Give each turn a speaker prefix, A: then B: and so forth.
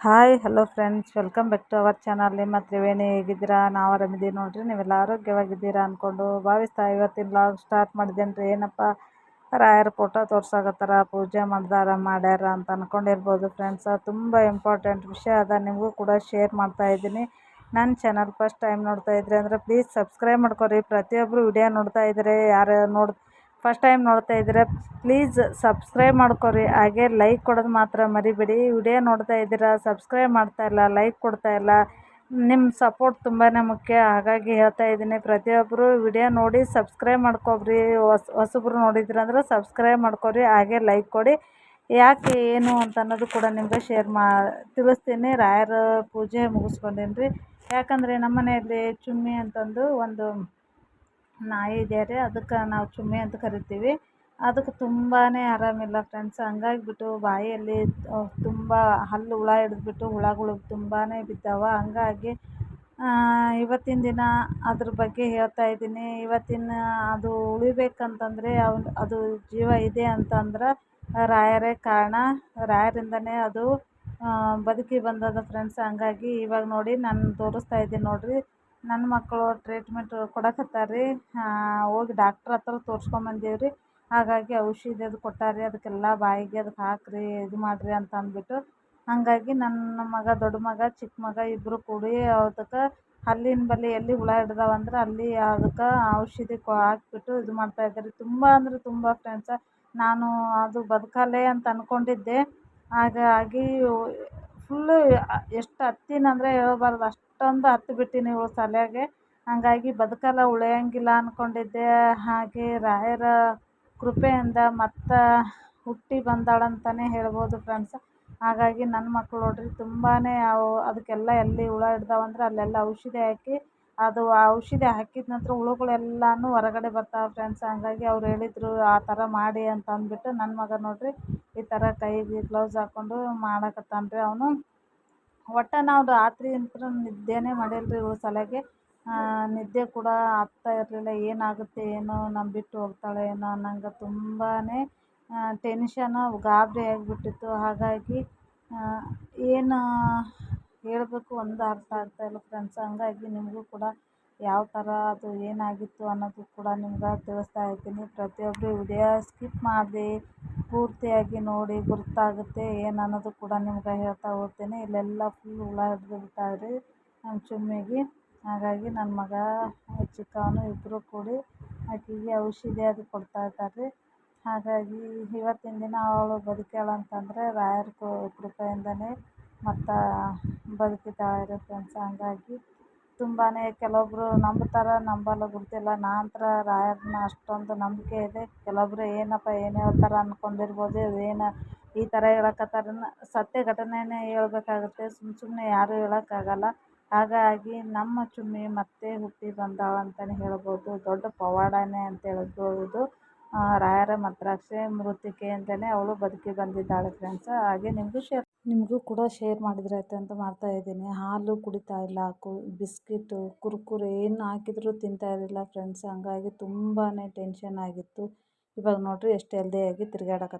A: Hi hello friends welcome back to our channel ನಿಮ್ಮ ತ್ರಿವೇಣಿ ಹೇಗಿದ್ದೀರಾ? ನಾವು ಆರಾಮಿದ್ದೀವಿ ನೋಡಿರಿ. ನೀವೆಲ್ಲ ಆರೋಗ್ಯವಾಗಿದ್ದೀರಾ ಅಂದ್ಕೊಂಡು ಭಾವಿಸ್ತಾ ಇವತ್ತಿನ ಲಾಗ್ ಸ್ಟಾರ್ಟ್ ಮಾಡಿದ್ದೇನೆ ಏನಪ್ಪ? ರಾಯರ ಫೋಟೋ ತೋರ್ಸಾಕತ್ತಾರ, ಪೂಜೆ ಮಾಡ್ದಾರ, ಮಾಡ್ಯಾರ ಅಂತ ಅಂದ್ಕೊಂಡಿರ್ಬೋದು ಫ್ರೆಂಡ್ಸ್ ತುಂಬ ಇಂಪಾರ್ಟೆಂಟ್ ವಿಷಯ ಅದ. ನಿಮಗೂ ಕೂಡ ಶೇರ್ ಮಾಡ್ತಾ ಇದ್ದೀನಿ. ನನ್ನ ಚಾನಲ್ ಫಸ್ಟ್ ಟೈಮ್ ನೋಡ್ತಾ ಇದ್ರಿ ಅಂದರೆ ಪ್ಲೀಸ್ ಸಬ್ಸ್ಕ್ರೈಬ್ ಮಾಡ್ಕೊರಿ. ಪ್ರತಿಯೊಬ್ಬರು ವಿಡಿಯೋ ನೋಡ್ತಾ ಇದ್ದಾರೆ ಯಾರು ನೋಡಿ ಫಸ್ಟ್ ಟೈಮ್ ನೋಡ್ತಾ ಇದ್ದೀರಾ ಪ್ಲೀಸ್ ಸಬ್ಸ್ಕ್ರೈಬ್ ಮಾಡ್ಕೊರಿ. ಹಾಗೆ ಲೈಕ್ ಕೊಡೋದು ಮಾತ್ರ ಮರಿಬೇಡಿ. ವಿಡಿಯೋ ನೋಡ್ತಾ ಇದ್ದೀರಾ ಸಬ್ಸ್ಕ್ರೈಬ್ ಮಾಡ್ತಾ ಇಲ್ಲ ಲೈಕ್ ಕೊಡ್ತಾ ಇಲ್ಲ. ನಿಮ್ಮ ಸಪೋರ್ಟ್ ತುಂಬಾ ಮುಖ್ಯ. ಹಾಗಾಗಿ ಹೇಳ್ತಾ ಇದ್ದೀನಿ ಪ್ರತಿಯೊಬ್ಬರು ವಿಡಿಯೋ ನೋಡಿ ಸಬ್ಸ್ಕ್ರೈಬ್ ಮಾಡ್ಕೊಬ್ರಿ. ಹೊಸ, ಹೊಸಬ್ರು ನೋಡಿದ್ರಂದ್ರೆ ಸಬ್ಸ್ಕ್ರೈಬ್ ಮಾಡ್ಕೊರಿ, ಹಾಗೆ ಲೈಕ್ ಕೊಡಿ. ಯಾಕೆ ಏನು ಅಂತ ಅನ್ನೋದು ಕೂಡ ನಿಮಗೆ ಶೇರ್ ಮಾ, ತಿಳಿಸ್ತೀನಿ. ರಾಯರ ಪೂಜೆ ಮುಗಿಸ್ಕೊಂಡೀನಿ ರೀ ಯಾಕಂದರೆ ನಮ್ಮ ಮನೆಯಲ್ಲಿ ಚುಮ್ಮಿ ಅಂತಂದು ಒಂದು ನಾಯಿ ಇದೆ ರೀ ಅದಕ್ಕೆ ನಾವು ಚುಮ್ಮಿ ಅಂತ ಕರಿತೀವಿ. ಅದಕ್ಕೆ ತುಂಬಾ ಆರಾಮಿಲ್ಲ ಫ್ರೆಂಡ್ಸ್ ಹಂಗಾಗಿಬಿಟ್ಟು ಬಾಯಲ್ಲಿ ತುಂಬ ಹಲ್ಲು ಹುಳ ಹಿಡಿದ್ಬಿಟ್ಟು ಹುಳಗಳು ತುಂಬಾ ಬಿದ್ದಾವೆ. ಹಂಗಾಗಿ ಇವತ್ತಿನ ದಿನ ಅದ್ರ ಬಗ್ಗೆ ಹೇಳ್ತಾ ಇದ್ದೀನಿ. ಇವತ್ತಿನ ಅದು ಉಳಿಬೇಕಂತಂದರೆ ಅವ್ನು, ಅದು ಜೀವ ಇದೆ ಅಂತಂದ್ರೆ ರಾಯರೇ ಕಾರಣ. ರಾಯರಿಂದನೇ ಅದು ಬದುಕಿ ಬಂದದ ಫ್ರೆಂಡ್ಸ್ ಹಂಗಾಗಿ ಇವಾಗ ನೋಡಿ, ನಾನು ತೋರಿಸ್ತಾ ಇದ್ದೀನಿ ನೋಡಿರಿ. ನನ್ನ ಮಕ್ಕಳು ಟ್ರೀಟ್ಮೆಂಟ್ ಕೊಡಕತ್ತಾರೆ ರೀ ಹೋಗಿ ಡಾಕ್ಟ್ರ್ ಹತ್ರ ತೋರ್ಸ್ಕೊಂಬಂದೇವು ರೀ ಹಾಗಾಗಿ ಔಷಧಿ ಅದು ಕೊಟ್ಟಾರೆ ಅದಕ್ಕೆಲ್ಲ ಬಾಯಿಗೆ ಅದಕ್ಕೆ ಹಾಕಿರಿ, ಇದು ಮಾಡಿರಿ ಅಂತ ಅಂದ್ಬಿಟ್ಟು. ಹಾಗಾಗಿ ನನ್ನ ಮಗ, ದೊಡ್ಡ ಮಗ ಚಿಕ್ಕ ಮಗ ಇಬ್ಬರು ಕೂಡಿ ಅದಕ್ಕೆ ಹಲ್ಲಿನ ಬಳಿ ಎಲ್ಲಿ ಹುಳ ಹಿಡ್ದಾವಂದ್ರೆ ಅಲ್ಲಿ ಅದಕ್ಕೆ ಔಷಧಿ ಕೊ, ಹಾಕಿಬಿಟ್ಟು ಇದು ಮಾಡ್ತಾಯಿದ್ದಾರೆ ತುಂಬ ಅಂದರೆ ತುಂಬ ಫ್ರೆಂಡ್ಸ ನಾನು ಅದು ಬದುಕಲ್ಲೇ ಅಂತ ಅಂದ್ಕೊಂಡಿದ್ದೆ ಹಾಗಾಗಿ ಫುಲ್ಲು ಎಷ್ಟು ಹತ್ತೀನಂದರೆ ಹೇಳ್ಬಾರ್ದು. ಅಷ್ಟೊಂದು ಹತ್ತಿ ಬಿಟ್ಟೀನಿ ಇವ್ಳ ಸಲುವಾಗಿ ಹಾಗಾಗಿ ಬದುಕಲ್ಲ, ಉಳಿಯೋಂಗಿಲ್ಲ ಅಂದ್ಕೊಂಡಿದ್ದೆ ಹಾಗೆ ರಾಯರ ಕೃಪೆಯಿಂದ ಮತ್ತೆ ಹುಟ್ಟಿ ಬಂದಾಳಂತಲೇ ಹೇಳ್ಬೋದು ಫ್ರೆಂಡ್ಸ್ ಹಾಗಾಗಿ ನನ್ನ ಮಕ್ಕಳು ನೋಡಿರಿ ತುಂಬಾ ಅವು, ಅದಕ್ಕೆಲ್ಲ ಎಲ್ಲಿ ಹುಳ ಹಿಡ್ದಾವಂದ್ರೆ ಅಲ್ಲೆಲ್ಲ ಔಷಧಿ ಹಾಕಿ ಅದು ಆ ಔಷಧಿ ಹಾಕಿದ ನಂತರ ಹುಳುಗಳೆಲ್ಲನೂ ಹೊರಗಡೆ ಬರ್ತಾವೆ ಫ್ರೆಂಡ್ಸ್ ಹಂಗಾಗಿ ಅವ್ರು ಹೇಳಿದ್ರು, ಆ ಥರ ಮಾಡಿ ಅಂತ ಅಂದ್ಬಿಟ್ಟು ನನ್ನ ಮಗ ನೋಡಿರಿ, ಈ ಥರ ಕೈಗೆ ಗ್ಲೌಸ್ ಹಾಕ್ಕೊಂಡು ಮಾಡಕತ್ತಾನ ರೀ ಅವನು. ಒಟ್ಟು ನಾವು ರಾತ್ರಿ ಅಂತೂ ನಿದ್ದೆನೇ ಮಾಡಿಲ್ಲ ರೀ ಇವ್ಳ ಸಲುವಾಗಿ ನಿದ್ದೆ ಕೂಡ ಆಗ್ತಾ ಇರಲಿಲ್ಲ. ಏನಾಗುತ್ತೆ, ಏನೋ ನಮ್ಮ ಬಿಟ್ಟು ಹೋಗ್ತಾಳೆ ಏನೋ ಅನ್ನಂಗೆ ತುಂಬಾ ಟೆನ್ಷನು ಗಾಬರಿ ಆಗಿಬಿಟ್ಟಿತ್ತು. ಹಾಗಾಗಿ ಏನು ಹೇಳಬೇಕು ಒಂದು ಅರ್ಥ ಆಗ್ತಾಯಿಲ್ಲ ಫ್ರೆಂಡ್ಸ್ ಹಂಗಾಗಿ ನಿಮಗೂ ಕೂಡ ಯಾವ ಥರ ಅದು ಏನಾಗಿತ್ತು ಅನ್ನೋದು ಕೂಡ ನಿಮ್ಗೆ ತಿಳಿಸ್ತಾ ಇರ್ತೀನಿ ಪ್ರತಿಯೊಬ್ಬರು ವಿಡಿಯೋ ಸ್ಕಿಪ್ ಮಾಡದೆ ಪೂರ್ತಿಯಾಗಿ ನೋಡಿ ಗೊತ್ತಾಗುತ್ತೆ ಏನು ಅನ್ನೋದು ಕೂಡ ನಿಮ್ಗೆ ಹೇಳ್ತಾ ಹೋಗ್ತೀನಿ. ಇಲ್ಲೆಲ್ಲ ಫುಲ್ ಹುಳ ಹಿಡ್ದು ಬಿಟ್ಟಾರೆ ರೀ ನಮ್ಮ ಚುಮ್ಮಿಗೆ. ಹಾಗಾಗಿ ನನ್ನ ಮಗ, ಚಿಕ್ಕವನು ಇಬ್ಬರು ಕೂಡಿ ಆಕೆಗೆ ಔಷಧಿ ಅದು ಕೊಡ್ತಾ ಇದ್ದಾರೆ ಹಾಗಾಗಿ ಇವತ್ತಿನ ದಿನ ಅವಳು ಬದುಕ್ಯಾಳ ಅಂತಂದರೆ ರಾಯರ ಕೃಪೆಯಿಂದನೇ ಮತ್ತು ಬದುಕಿದ್ದಾಳೆ ರೀ ಫ್ರೆಂಡ್ಸ್ ಹಂಗಾಗಿ ತುಂಬಾ ಕೆಲವೊಬ್ಬರು ನಂಬ್ತಾರೆ, ನಂಬಲ್ಲ ಗೊತ್ತಿಲ್ಲ ನಾನಂತ್ರ ರಾಯರನ್ನ ಅಷ್ಟೊಂದು ನಂಬಿಕೆ ಇದೆ. ಕೆಲವೊಬ್ಬರು ಏನಪ್ಪ ಏನು ಹೇಳ್ತಾರೆ ಅಂದ್ಕೊಂಡಿರ್ಬೋದು ಏನು ಈ ಥರ ಹೇಳಕತ್ತಾರನ್ನ ಸತ್ಯ ಘಟನೆನೇ ಹೇಳ್ಬೇಕಾಗುತ್ತೆ. ಸುಮ್ಮ ಸುಮ್ಮನೆ ಯಾರೂ ಹೇಳೋಕ್ಕಾಗಲ್ಲ. ಹಾಗಾಗಿ ನಮ್ಮ ಚುಮ್ಮಿ ಮತ್ತೆ ಹುಟ್ಟಿ ಬಂದಾಳೆ ಅಂತಲೇ ಹೇಳ್ಬೋದು. ದೊಡ್ಡ ಪವಾಡನೇ ಅಂತ ಹೇಳ್ಬೋದು. ರಾಯರ ಮಂತ್ರಾಕ್ಷೆ ಮೃತ್ತಿಕೆ ಅಂತಲೇ ಅವಳು ಬದುಕಿ ಬಂದಿದ್ದಾಳೆ ಫ್ರೆಂಡ್ಸ್ ಹಾಗೆ ನಿಮಗೂ ಶೇರ್ ನಿಮಗೂ ಕೂಡ ಶೇರ್ ಮಾಡಿದ್ರಾಯ್ತು ಅಂತ ಮಾಡ್ತಾ ಇದ್ದೀನಿ. ಹಾಲು ಕುಡಿತಾ ಇಲ್ಲ, ಕು, ಬಿಸ್ಕಿಟು, ಕುರ್ಕುರೆ ಏನು ಹಾಕಿದರೂ ತಿಂತಾ ಇರಲಿಲ್ಲ ಫ್ರೆಂಡ್ಸ್ ಹಂಗಾಗಿ ತುಂಬಾ ಟೆನ್ಷನ್ ಆಗಿತ್ತು. ಇವಾಗ ನೋಡಿರಿ, ಎಷ್ಟು ಹೆಲ್ದಿಯಾಗಿ ತಿರ್ಗಾಡಕತ್ತ